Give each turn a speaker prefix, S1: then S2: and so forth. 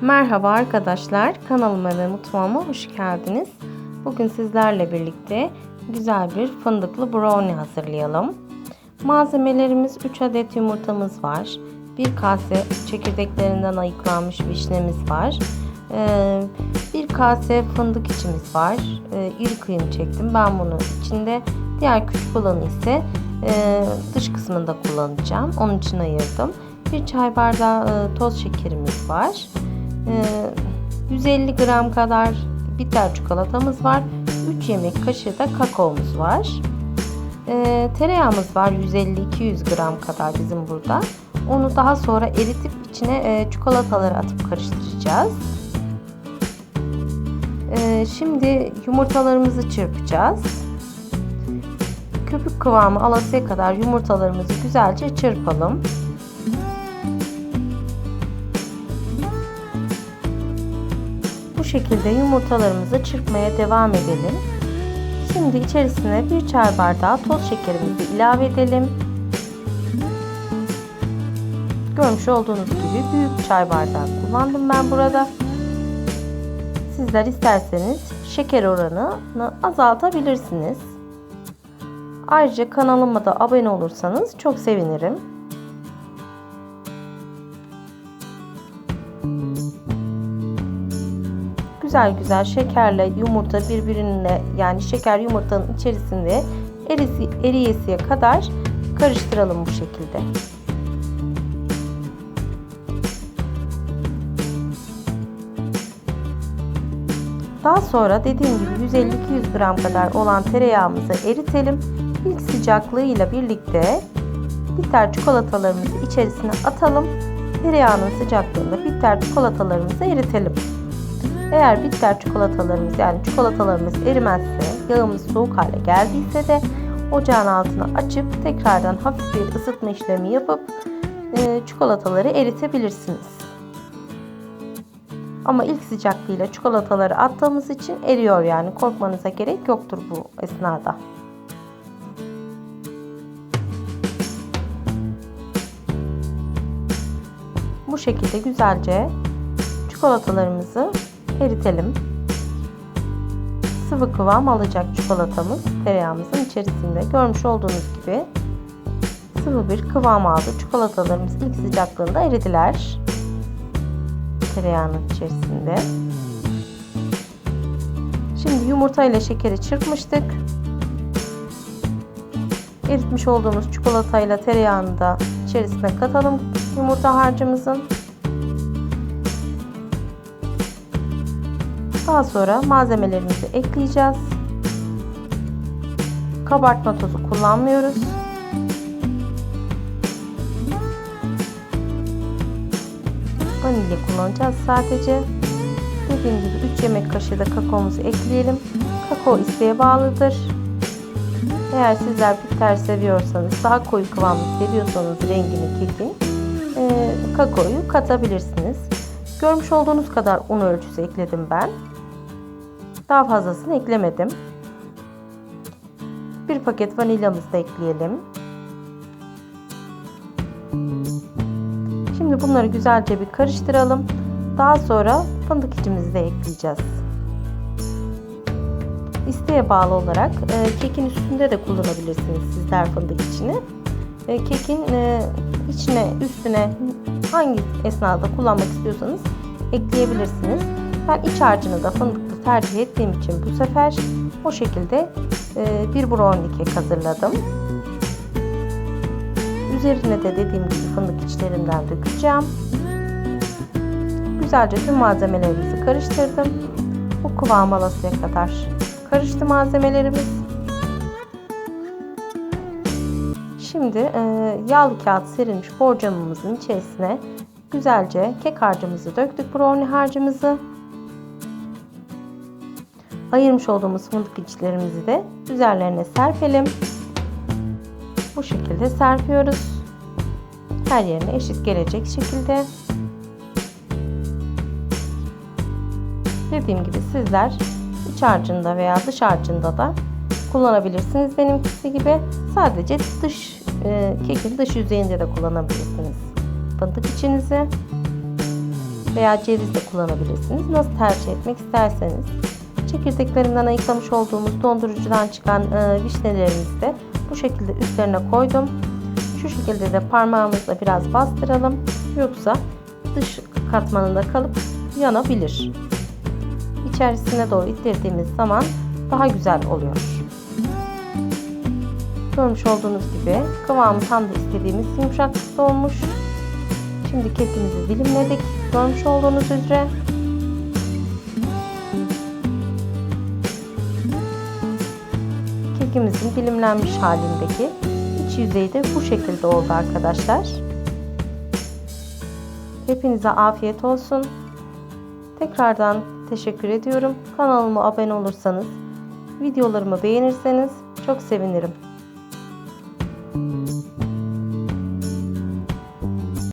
S1: Merhaba arkadaşlar, kanalıma ve mutfağıma hoş geldiniz. Bugün sizlerle birlikte güzel bir fındıklı brownie hazırlayalım. Malzemelerimiz 3 adet yumurtamız var. 1 kase çekirdeklerinden ayıklanmış vişnemiz var. Ee, bir kase fındık içimiz var. Ee, iri kıyım çektim. Ben bunu içinde diğer küçük olanı ise e, dış kısmında kullanacağım. Onun için ayırdım. Bir çay bardağı e, toz şekerimiz var. 150 gram kadar bitter çikolatamız var. 3 yemek kaşığı da kakaomuz var. E, tereyağımız var 150-200 gram kadar bizim burada. Onu daha sonra eritip içine e, çikolataları atıp karıştıracağız. E, şimdi yumurtalarımızı çırpacağız. Köpük kıvamı alasıya kadar yumurtalarımızı güzelce çırpalım. Şekilde yumurtalarımızı çırpmaya devam edelim. Şimdi içerisine bir çay bardağı toz şekerimizi ilave edelim. Görmüş olduğunuz gibi büyük çay bardağı kullandım ben burada. Sizler isterseniz şeker oranını azaltabilirsiniz. Ayrıca kanalıma da abone olursanız çok sevinirim. Güzel güzel şekerle yumurta birbirine yani şeker yumurtanın içerisinde erisi, eriyesiye kadar karıştıralım bu şekilde. Daha sonra dediğim gibi 150-200 gram kadar olan tereyağımızı eritelim. İlk sıcaklığıyla birlikte bitter çikolatalarımızı içerisine atalım. Tereyağının sıcaklığında bitter çikolatalarımızı eritelim. Eğer bitter çikolatalarımız yani çikolatalarımız erimezse, yağımız soğuk hale geldiyse de ocağın altını açıp tekrardan hafif bir ısıtma işlemi yapıp e, çikolataları eritebilirsiniz. Ama ilk sıcaklığıyla çikolataları attığımız için eriyor yani korkmanıza gerek yoktur bu esnada. Bu şekilde güzelce çikolatalarımızı eritelim. Sıvı kıvam alacak çikolatamız tereyağımızın içerisinde. Görmüş olduğunuz gibi sıvı bir kıvam aldı. Çikolatalarımız ilk sıcaklığında eridiler. Tereyağının içerisinde. Şimdi yumurta ile şekeri çırpmıştık. Eritmiş olduğumuz çikolatayla tereyağını da içerisine katalım yumurta harcımızın. Daha sonra malzemelerimizi ekleyeceğiz. Kabartma tozu kullanmıyoruz. Vanilya kullanacağız sadece. Dediğim gibi 3 yemek kaşığı da kakaomuzu ekleyelim. Kakao isteğe bağlıdır. Eğer sizler bitter seviyorsanız, daha koyu kıvamı seviyorsanız rengini, kekin, e, kakaoyu katabilirsiniz. Görmüş olduğunuz kadar un ölçüsü ekledim ben. Daha fazlasını eklemedim. Bir paket vanilyamızı da ekleyelim. Şimdi bunları güzelce bir karıştıralım. Daha sonra fındık içimizi de ekleyeceğiz. İsteğe bağlı olarak e, kekin üstünde de kullanabilirsiniz sizler fındık içini. E, kekin e, içine üstüne hangi esnada kullanmak istiyorsanız ekleyebilirsiniz. Ben iç harcını da fındıklı tercih ettiğim için bu sefer o şekilde e, bir brownie kek hazırladım. Üzerine de dediğim gibi fındık içlerinden dökeceğim. Güzelce tüm malzemelerimizi karıştırdım. Bu kıvam alasıya kadar karıştı malzemelerimiz. Şimdi e, yağlı kağıt serilmiş borcamımızın içerisine güzelce kek harcımızı döktük brownie harcımızı. Ayırmış olduğumuz fındık içlerimizi de üzerlerine serpelim. Bu şekilde serpiyoruz. Her yerine eşit gelecek şekilde. Dediğim gibi sizler iç harcında veya dış harcında da kullanabilirsiniz benimkisi gibi. Sadece dış e, kekin dış yüzeyinde de kullanabilirsiniz fındık içinizi. veya ceviz de kullanabilirsiniz. Nasıl tercih etmek isterseniz. Çekirdeklerinden ayıklamış olduğumuz dondurucudan çıkan e, vişnelerimizi de bu şekilde üzerine koydum. Şu şekilde de parmağımızla biraz bastıralım. Yoksa dış katmanında kalıp yanabilir. İçerisine doğru ittirdiğimiz zaman daha güzel oluyor. Görmüş olduğunuz gibi kıvamı tam da istediğimiz yumuşaklıkta olmuş. Şimdi kekimizi dilimledik. Görmüş olduğunuz üzere. Kekimizin dilimlenmiş halindeki iç yüzeyi de bu şekilde oldu arkadaşlar. Hepinize afiyet olsun. Tekrardan teşekkür ediyorum. Kanalıma abone olursanız, videolarımı beğenirseniz çok sevinirim.